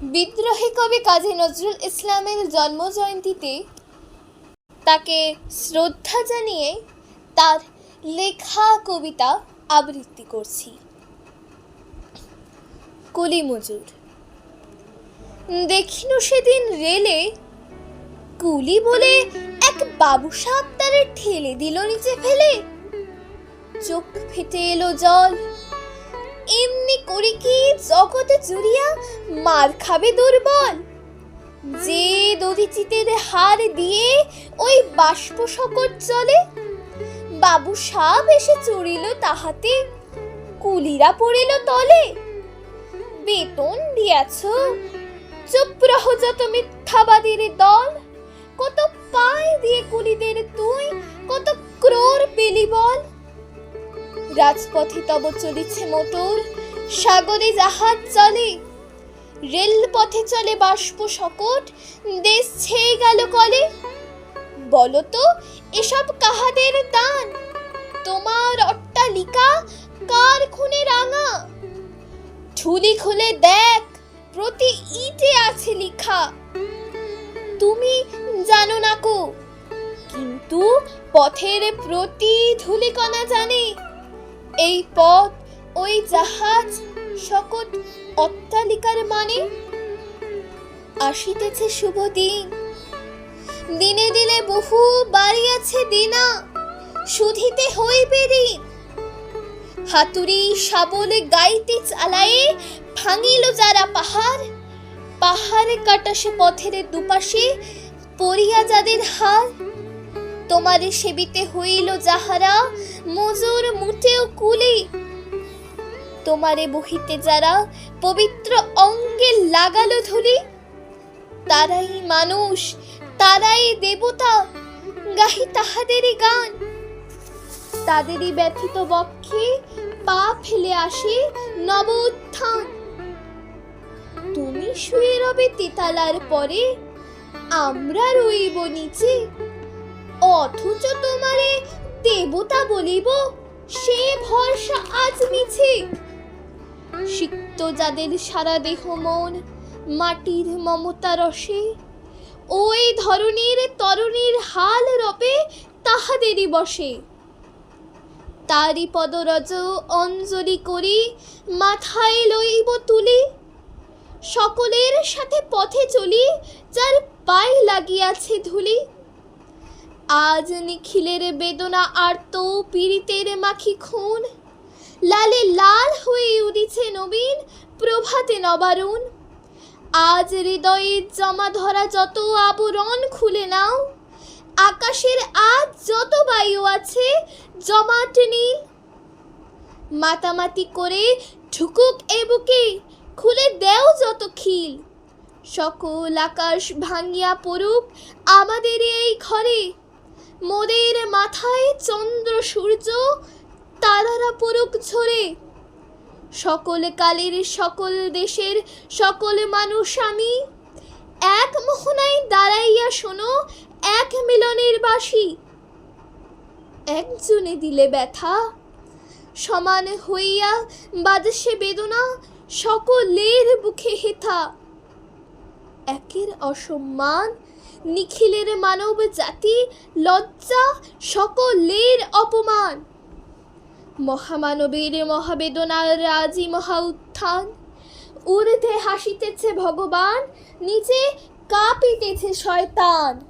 বিদ্রোহী কবি কাজী নজরুল ইসলামের জন্মজয়ন্তীতে তাকে শ্রদ্ধা জানিয়ে তার লেখা কবিতা আবৃত্তি করছি। কুলি মজুর। দেখিনু সেদিন রেলে, কুলি বলে এক বাবু সাপ তারে ঠেলে দিল নিচে ফেলে। চোখ ফেটে এলো জল এমনি করি কি জগতে জুড়িয়া মার খাবে দুর্বল? যে দধিচিতের হার দিয়ে ওই বাষ্প সকট চলে বাবু সাপ এসে চড়িল তাহাতে, কুলিরা পড়িল তলে। বেতন দিয়াছ? চুপ রহ যত মিথ্যাবাদীর দল। কত পায় দিয়ে কুলিদের তুই, কত ক্রোর পেলি বল। রাজপথে তব চলিছে মোটর। সাগরে জাহাজ চলে, রেলপথে চলে বাষ্প সকট দেশ ছেয়ে গেল কলে। বলো তো এসব কাহাদের দান? তোমার অট্টালিকা কার খুনে রাঙা? ঠুলি খুলে দেখ, প্রতি ইটে আছে লিখা। তুমি জানো না কো, কিন্তু পথের প্রতি ধুলিকণা জানে। এই পথ, ওই জাহাজ সকট অট্টালিকার মানে? আসিতেছে শুভ দিন। দিনে দিনে বহু বাড়ি আছে দিনা শুধিতে হইবে ঋণ হাতুড়ি শাবলে গাইতে চালায়ে ভাঙিল যারা পাহাড়। পাহাড়ে কাটা সে পথের দুপাশে পড়িয়া যাদের হার তোমারে সেবিতে হইল যাহারা, মজুর মুঠেও কুলি। তোমারে বহিতে যারা পবিত্র অঙ্গে লাগালো ধুলি, তারাই মানুষ, তারাই দেবতা, গাহি তাহাদেরই গান। তাদেরই ব্যথিত বক্ষে পা ফেলে আসে নব উত্থান তুমি শুয়ে রবে তেতালার পরে, আমরা রইব নিচে। অথচ তোমারে দেবতা বলিব, সে ভরসা আজ মিছে সিক্ত যাদের সারা দেহ মন মাটির মমতা রসে ওই ধরনের তরুণীর হাল রবে তাহাদেরই বসে। তারি পদরজ অঞ্জলি করি, মাথায় লইব তুলি, সকলের সাথে পথে চলি, যার পায়ে লাগিয়াছে ধুলি। আজ নিখিলের বেদনা আর তো পীড়িতের মাখি খুন। লালে লাল হয়ে উদিছে নবীন, প্রভাতে নবারুণ। আজ হৃদয়ে জমা ধরা যত আবরণ খুলে নাও। আকাশের আজ যত বায়ু আছে, জমাট নীল। মাতামাতি করে ঢুকুক এ বুকে, খুলে দেও যত খিল। সকল আকাশ ভাঙিয়া পড়ুক আমাদের এই ঘরে। মোদের মাথায় চন্দ্র, সূর্য, তারারা পড়ুক ঝরে। সকল কালের, সকল দেশের, সকল মানুষ আমি এক মোহনায় দাঁড়াইয়া শোনো, এক মিলনের বাসি। একজনে দিলে ব্যথা, সমান হইয়া বাজসে বেদনা, সকলের বুকে হেথা। একের অসম্মান নিখিলের মানব জাতি লজ্জা সকলের অপমান। মহামানবের মহাবেদনার রাজি মহা উত্থান। উড়তে হাসিতেছে ভগবান, নিচে কাঁপিতেছে শয়তান।